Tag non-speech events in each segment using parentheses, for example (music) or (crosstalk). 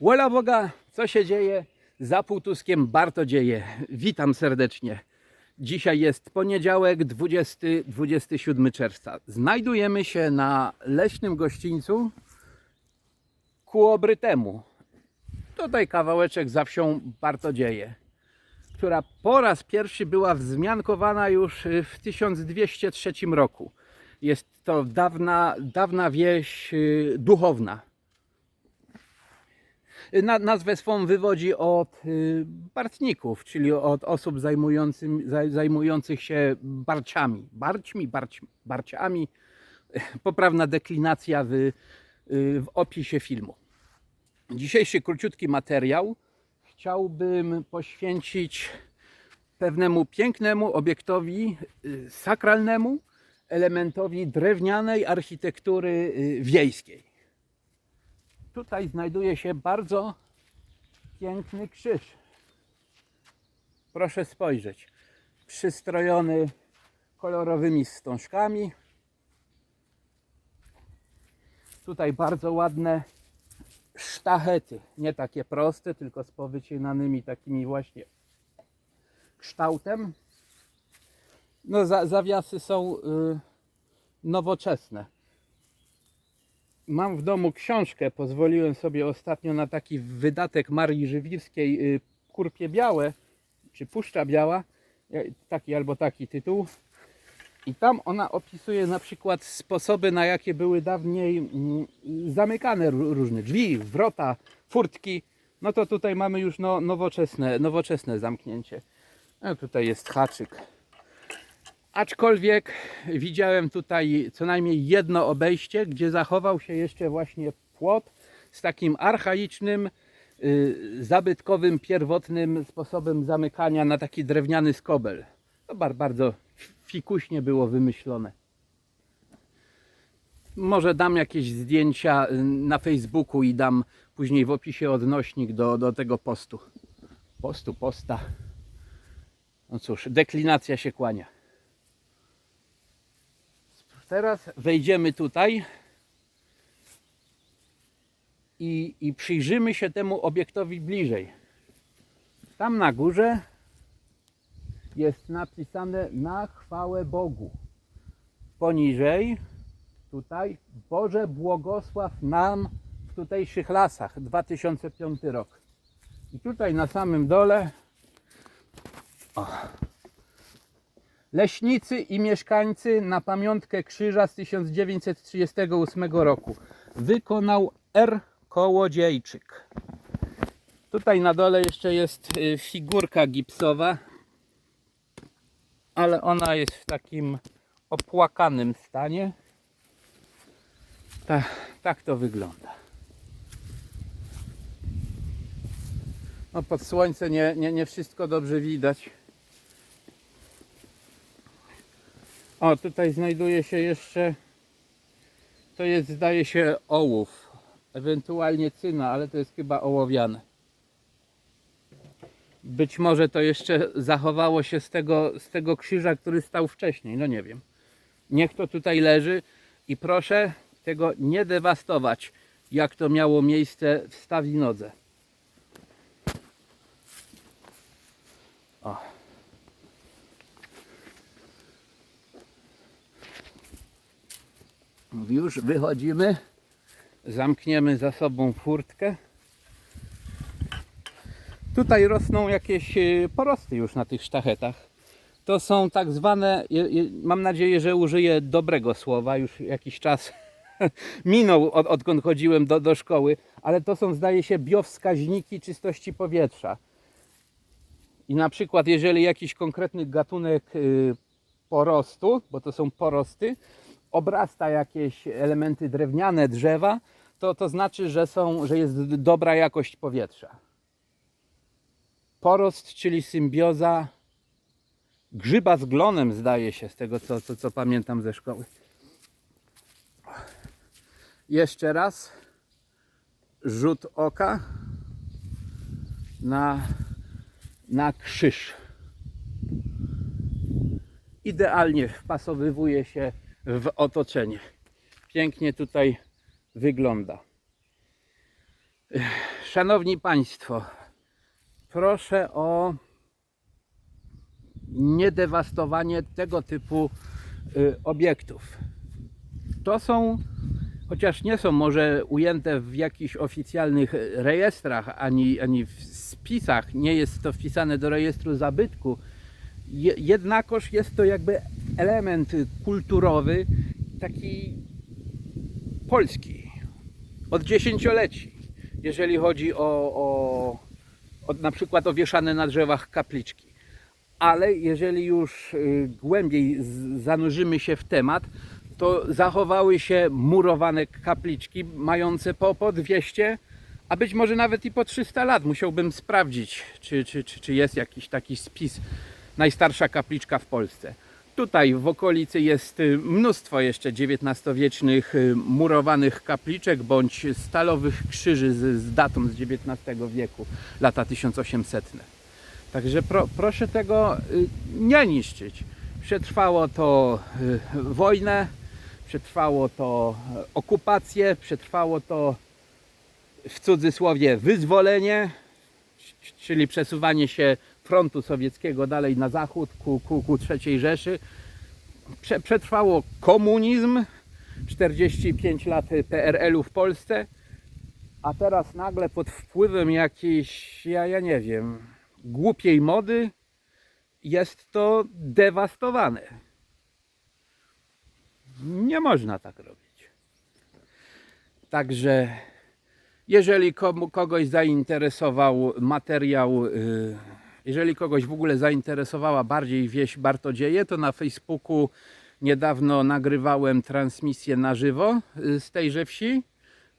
Wola Boga, co się dzieje? Za Półtuskiem bardzo dzieje. Witam serdecznie. Dzisiaj jest poniedziałek, 20-27 czerwca. Znajdujemy się na leśnym gościńcu ku Obrytemu. Tutaj kawałeczek za wsią Bartodzieje, która po raz pierwszy była wzmiankowana już w 1203 roku. Jest to dawna, dawna wieś y, duchowna. Na, nazwę swą wywodzi od y, bartników, czyli od osób zajmujących się barciami. Barćmi, barć, barciami. Poprawna deklinacja w, y, w opisie filmu. Dzisiejszy króciutki materiał chciałbym poświęcić pewnemu pięknemu obiektowi y, sakralnemu, elementowi drewnianej architektury wiejskiej. Tutaj znajduje się bardzo piękny krzyż. Proszę spojrzeć. Przystrojony kolorowymi wstążkami. Tutaj bardzo ładne sztachety. Nie takie proste, tylko z powycinanymi takimi właśnie kształtem. No, za, zawiasy są y, nowoczesne. Mam w domu książkę, pozwoliłem sobie ostatnio na taki wydatek Marii Żywirskiej y, Kurpie Białe, czy Puszcza Biała, Ja- taki albo taki tytuł. I tam ona opisuje na przykład sposoby, na jakie były dawniej mm, zamykane ró- różne drzwi, wrota, furtki. No to tutaj mamy już no, nowoczesne, nowoczesne zamknięcie. No tutaj jest haczyk. Aczkolwiek widziałem tutaj co najmniej jedno obejście, gdzie zachował się jeszcze właśnie płot z takim archaicznym, y, zabytkowym, pierwotnym sposobem zamykania na taki drewniany skobel. To bar, bardzo fikuśnie było wymyślone. Może dam jakieś zdjęcia y, na Facebooku i dam później w opisie odnośnik do, do tego postu. Postu, posta. No cóż, deklinacja się kłania. Teraz wejdziemy tutaj i, i przyjrzymy się temu obiektowi bliżej. Tam na górze jest napisane na chwałę Bogu. Poniżej tutaj Boże błogosław nam w tutejszych lasach 2005 rok. I tutaj na samym dole Leśnicy i mieszkańcy na pamiątkę krzyża z 1938 roku wykonał R. Kołodziejczyk. Tutaj na dole jeszcze jest y, figurka gipsowa, ale ona jest w takim opłakanym stanie. Tak, tak to wygląda. No pod słońce nie, nie, nie wszystko dobrze widać. O, tutaj znajduje się jeszcze, to jest zdaje się ołów, ewentualnie cyna, ale to jest chyba ołowiane. Być może to jeszcze zachowało się z tego, z tego krzyża, który stał wcześniej, no nie wiem. Niech to tutaj leży i proszę tego nie dewastować, jak to miało miejsce w Stawinodze. Już wychodzimy. Zamkniemy za sobą furtkę. Tutaj rosną jakieś e, porosty już na tych sztachetach. To są tak zwane, mam nadzieję, że użyję dobrego słowa, już jakiś czas (laughs) minął od, odkąd chodziłem do, do szkoły, ale to są zdaje się biowskaźniki czystości powietrza. I na przykład jeżeli jakiś konkretny gatunek y, porostu, bo to są porosty, obrasta jakieś elementy drewniane, drzewa, to, to znaczy, że, są, że jest dobra jakość powietrza. Porost, czyli symbioza grzyba z glonem, zdaje się, z tego co, co, co pamiętam ze szkoły. Jeszcze raz rzut oka na, na krzyż. Idealnie wpasowywuje się w otoczenie. Pięknie tutaj wygląda. Szanowni Państwo, proszę o niedewastowanie tego typu y, obiektów. To są, chociaż nie są może ujęte w jakichś oficjalnych rejestrach ani, ani w spisach, nie jest to wpisane do rejestru zabytku, je, jednakoż jest to jakby element kulturowy, taki polski, od dziesięcioleci, jeżeli chodzi o, o, o na przykład o wieszane na drzewach kapliczki. Ale jeżeli już y, głębiej zanurzymy się w temat, to zachowały się murowane kapliczki mające po, po 200, a być może nawet i po 300 lat. Musiałbym sprawdzić, czy, czy, czy, czy jest jakiś taki spis najstarsza kapliczka w Polsce. Tutaj w okolicy jest y, mnóstwo jeszcze XIX-wiecznych y, murowanych kapliczek bądź stalowych krzyży z, z datą z XIX wieku, lata 1800. Także pro, proszę tego y, nie niszczyć. Przetrwało to wojnę, przetrwało to okupację, przetrwało to w cudzysłowie wyzwolenie, czyli przesuwanie się frontu sowieckiego dalej na zachód ku, ku, ku III Rzeszy. Prze, przetrwało komunizm, 45 lat PRL-u w Polsce, a teraz nagle pod wpływem jakiejś, ja, ja nie wiem, głupiej mody jest to dewastowane. Nie można tak robić. Także jeżeli komu, kogoś zainteresował materiał, y, jeżeli kogoś w ogóle zainteresowała bardziej wieś Bartodzieje, to na Facebooku niedawno nagrywałem transmisję na żywo y, z tejże wsi.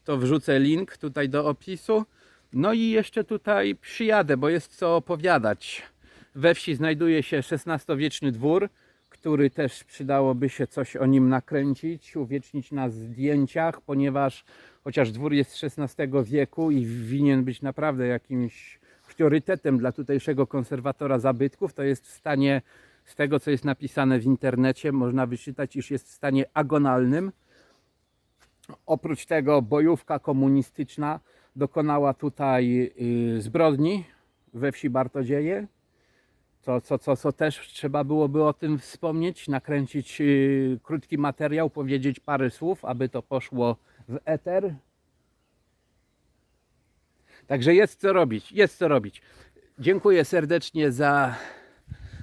To wrzucę link tutaj do opisu. No i jeszcze tutaj przyjadę, bo jest co opowiadać. We wsi znajduje się XVI-wieczny dwór, który też przydałoby się coś o nim nakręcić, uwiecznić na zdjęciach, ponieważ chociaż dwór jest XVI wieku i winien być naprawdę jakimś priorytetem dla tutejszego konserwatora zabytków, to jest w stanie, z tego co jest napisane w internecie, można wyczytać, iż jest w stanie agonalnym. Oprócz tego bojówka komunistyczna dokonała tutaj y, zbrodni we wsi Bartodzieje, co, co, co, co też trzeba byłoby o tym wspomnieć, nakręcić y, krótki materiał, powiedzieć parę słów, aby to poszło w eter. Także jest co robić, jest co robić. Dziękuję serdecznie za,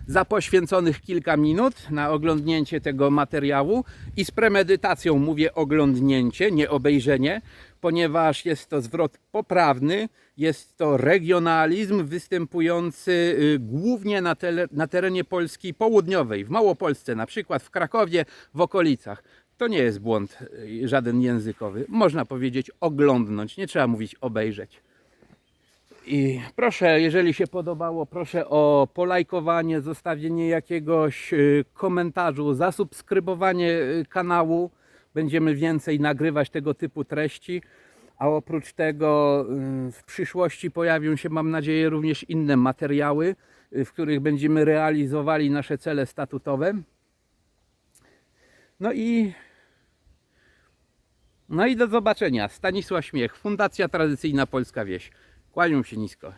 za poświęconych kilka minut na oglądnięcie tego materiału i z premedytacją mówię oglądnięcie, nie obejrzenie, ponieważ jest to zwrot poprawny, jest to regionalizm występujący y, głównie na, na terenie Polski południowej, w Małopolsce, na przykład w Krakowie, w okolicach. To nie jest błąd y, żaden językowy. Można powiedzieć oglądnąć, nie trzeba mówić obejrzeć. I proszę, jeżeli się podobało, proszę o polajkowanie, zostawienie jakiegoś y, komentarzu, zasubskrybowanie y, kanału. Będziemy więcej nagrywać tego typu treści. A oprócz tego y, w przyszłości pojawią się, mam nadzieję, również inne materiały, w których będziemy realizowali nasze cele statutowe. No i no i do zobaczenia. Stanisław Śmiech, Fundacja Tradycyjna Polska Wieś. Kłaniam się nisko.